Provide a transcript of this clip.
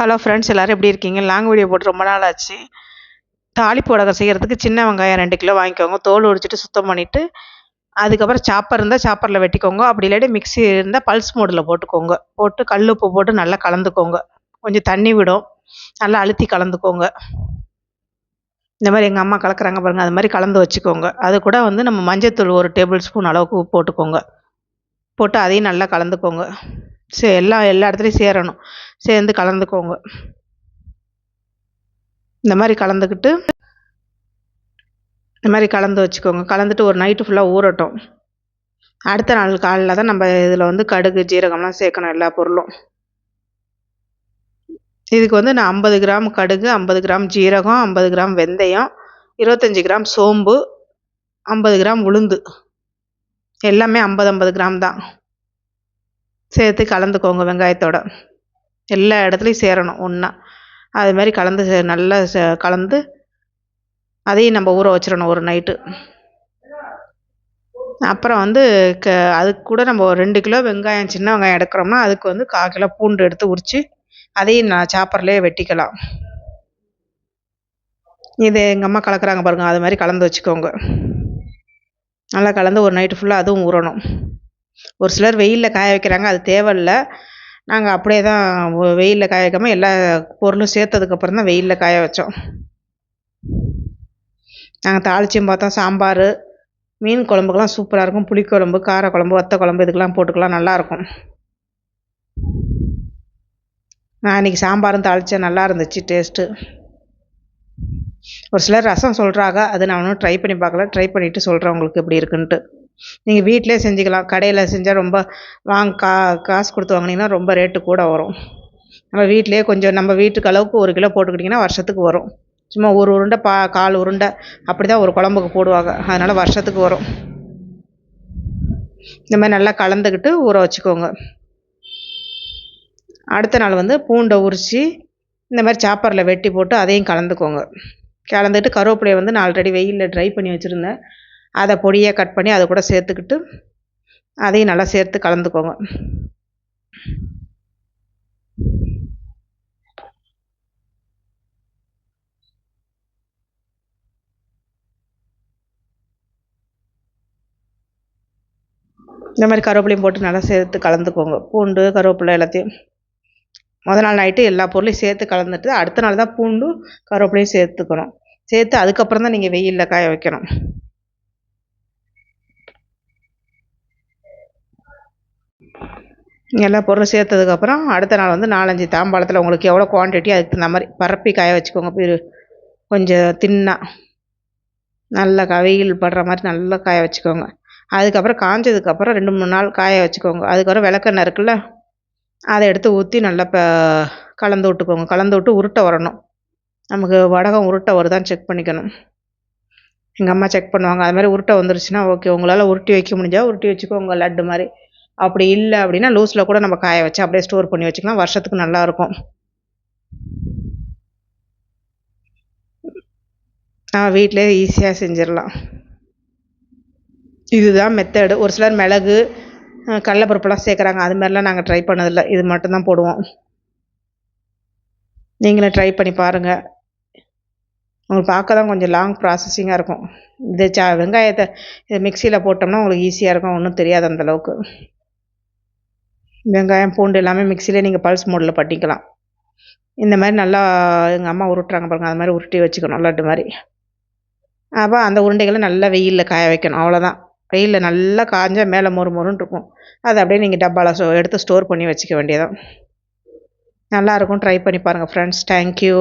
Hello friends எல்லோரும் எப்படி இருக்கீங்க? லாங் வீடியோ போட்டு ரொம்ப நாள் ஆச்சு. தாளிப்பு வடகம் செய்கிறதுக்கு சின்ன வெங்காயம் ரெண்டு கிலோ வாங்கிக்கோங்க. தோல் உரிச்சிட்டு சுத்தம் பண்ணிவிட்டு அதுக்கப்புறம் சாப்பர் இருந்தால் சாப்பரில் வெட்டிக்கோங்க. அப்படி இல்லாட்டி மிக்ஸி இருந்தால் பல்ஸ் மோடில் போட்டுக்கோங்க. போட்டு கல் உப்பு போட்டு நல்லா கலந்துக்கோங்க. கொஞ்சம் தண்ணி விடும். நல்லா அழுத்தி கலந்துக்கோங்க. இந்த மாதிரி எங்கள் அம்மா கலக்கிறாங்க பாருங்கள் அது மாதிரி கலந்து வச்சுக்கோங்க. அது கூட வந்து நம்ம மஞ்சத்தூள் ஒரு டேபிள் ஸ்பூன் அளவுக்கு போட்டுக்கோங்க. போட்டு அதையும் நல்லா கலந்துக்கோங்க. சே எல்லா எல்லா இடத்துலையும் சேரணும். சேர்ந்து கலந்துக்கோங்க. இந்த மாதிரி கலந்துக்கிட்டு இந்த மாதிரி கலந்து வச்சுக்கோங்க. கலந்துட்டு ஒரு நைட்டு ஃபுல்லாக ஊறட்டும். அடுத்த நாள் காலையில் தான் நம்ம இதில் வந்து கடுகு ஜீரகம்லாம் சேர்க்கணும் எல்லா பொருளும். இதுக்கு வந்து நான் ஐம்பது கிராம் கடுகு ஐம்பது கிராம் ஜீரகம் ஐம்பது கிராம் வெந்தயம் இருபத்தஞ்சி கிராம் சோம்பு ஐம்பது கிராம் உளுந்து. எல்லாமே ஐம்பது ஐம்பது கிராம் தான். சேர்த்து கலந்துக்கோங்க வெங்காயத்தோட. எல்லா இடத்துலையும் சேரணும் ஒன்றா அது மாதிரி கலந்து நல்லா கலந்து அதையும் நம்ம ஊற வச்சிடணும் ஒரு நைட்டு அப்புறம் வந்து க அதுக்கு கூட நம்ம ஒரு ரெண்டு கிலோ வெங்காயம் சின்ன வெங்காயம் எடுக்கிறோம்னா அதுக்கு வந்து கால் கிலோ பூண்டு எடுத்து உரித்து அதையும் நான் சாப்பர்லேயே வெட்டிக்கலாம். இது எங்கள் அம்மா கலக்கிறாங்க பாருங்கள் அது மாதிரி கலந்து வச்சுக்கோங்க. நல்லா கலந்து ஒரு நைட்டு ஃபுல்லாக அதுவும் ஊறணும். ஒரு சிலர் வெயிலில் காய வைக்கிறாங்க அது தேவையில்ல. நாங்கள் அப்படியே தான் வெயிலில் காய வைக்காமல் எல்லா பொருளும் சேர்த்ததுக்கப்புறம் தான் வெயிலில் காய வச்சோம். நாங்கள் தாளிச்சும் பார்த்தோம் சாம்பார் மீன் குழம்புக்கெல்லாம் சூப்பராக இருக்கும். புளிக்குழம்பு காரக்குழம்பு வத்த குழம்பு இதுக்கெல்லாம் போட்டுக்கலாம் நல்லாயிருக்கும் நான் இன்றைக்கி சாம்பாரும் தாளித்தேன் நல்லா இருந்துச்சு டேஸ்ட்டு. ஒரு சிலர் ரசம் சொல்கிறாங்க அது நான் ஒன்றும் ட்ரை பண்ணி பார்க்கல. ட்ரை பண்ணிவிட்டு சொல்கிறேன் உங்களுக்கு எப்படி இருக்குன்ட்டு. நீங்கள் வீட்டிலே செஞ்சுக்கலாம். கடையில் செஞ்சால் ரொம்ப வாங்க கா காசு கொடுத்து வாங்கினீங்கன்னா ரொம்ப ரேட்டு கூட வரும். நம்ம வீட்டிலே கொஞ்சம் நம்ம வீட்டுக்கு அளவுக்கு ஒரு கிலோ போட்டுக்கிட்டிங்கன்னா வருஷத்துக்கு வரும். சும்மா ஒரு உருண்டை பா கால் உருண்டை அப்படி தான் ஒரு குழம்புக்கு போடுவாங்க. அதனால் வருஷத்துக்கு வரும். இந்த மாதிரி நல்லா கலந்துக்கிட்டு ஊற வச்சுக்கோங்க. அடுத்த நாள் வந்து பூண்டை உரித்து இந்த மாதிரி சாப்பரில் வெட்டி போட்டு அதையும் கலந்துக்கோங்க. கலந்துட்டு கருவேப்பிலையை வந்து நான் ஆல்ரெடி வெயிலில் ட்ரை பண்ணி வச்சுருந்தேன். அதை பொடியாக கட் பண்ணி அதை கூட சேர்த்துக்கிட்டு அதையும் நல்லா சேர்த்து கலந்துக்கோங்க. இந்த மாதிரி கருவேப்பிலையும் போட்டு நல்லா சேர்த்து கலந்துக்கோங்க. பூண்டு கருவேப்பிலை எல்லாத்தையும். முதல் நாள் நைட்டு எல்லா பொருளையும் சேர்த்து கலந்துட்டு அடுத்த நாள் தான் பூண்டும் கருவேப்பிலையும் சேர்த்துக்கணும். சேர்த்து அதுக்கப்புறம் தான் நீங்கள் வெயிலில் காய வைக்கணும். எல்லா பொருளும் சேர்த்ததுக்கப்புறம் அடுத்த நாள் வந்து நாலஞ்சு தாம்பாளத்தில் உங்களுக்கு எவ்வளோ குவான்டிட்டி அதுக்கு தகுந்த மாதிரி பரப்பி காய வச்சுக்கோங்க. கொஞ்சம் தின்னாக நல்லா கவையில் வெயில் படுற மாதிரி நல்லா காய வச்சுக்கோங்க. அதுக்கப்புறம் காஞ்சதுக்கப்புறம் ரெண்டு மூணு நாள் காய வச்சுக்கோங்க. அதுக்கப்புறம் விளக்கெண்ணெய் இருக்குல்ல அதை எடுத்து ஊற்றி நல்லா இப்போ கலந்து விட்டுக்கோங்க. கலந்து விட்டு உருட்டை வரணும். நமக்கு வடகம் உருட்டை வருதான்னு செக் பண்ணிக்கணும். எங்கள் அம்மா செக் பண்ணுவாங்க. அது மாதிரி உருட்டை வந்துருச்சுன்னா ஓகே உங்களால் உருட்டி வைக்க முடிஞ்சால் உருட்டி வச்சுக்கோங்க லட்டு மாதிரி. அப்படி இல்லை அப்படின்னா லூஸில் கூட நம்ம காய வச்சு அப்படியே ஸ்டோர் பண்ணி வச்சுக்கலாம். வருஷத்துக்கு நல்லாயிருக்கும். நான் வீட்டிலே ஈஸியாக செஞ்சிடலாம். இதுதான் மெத்தடு ஒரு சிலர் மிளகு கடலப்பருப்புலாம் சேர்க்குறாங்க. அது மாதிரிலாம் நாங்கள் ட்ரை பண்ணதில்லை. இது மட்டும்தான் போடுவோம். நீங்களும் ட்ரை பண்ணி பாருங்கள் உங்களுக்கு பார்க்க தான் கொஞ்சம் லாங் ப்ராசஸிங்காக இருக்கும். இது சா வெங்காயத்தை இது மிக்சியில் போட்டோம்னா உங்களுக்கு ஈஸியாக இருக்கும். ஒன்றும் தெரியாது அந்தளவுக்கு வெங்காயம் பூண்டு எல்லாமே மிக்சிலே நீங்கள் பல்ஸ் மோடில் பண்ணிக்கலாம் இந்த மாதிரி நல்லா எங்கள் அம்மா உருட்டுறாங்க பாருங்கள் அது மாதிரி உருட்டி வச்சுக்கணும். லட்டு மாதிரி. அப்போ அந்த உருண்டைகளை நல்லா வெயிலில் காய வைக்கணும். அவ்வளோதான் வெயிலில் நல்லா காஞ்சால் மேலே மொறு மொறுன்னு இருக்கும். அதை அப்படியே நீங்கள் டப்பாவில் ஸ்டோ எடுத்து ஸ்டோர் பண்ணி வச்சுக்க வேண்டியதான் நல்லாயிருக்கும் ட்ரை பண்ணி பாருங்கள் ஃப்ரெண்ட்ஸ் தேங்க்யூ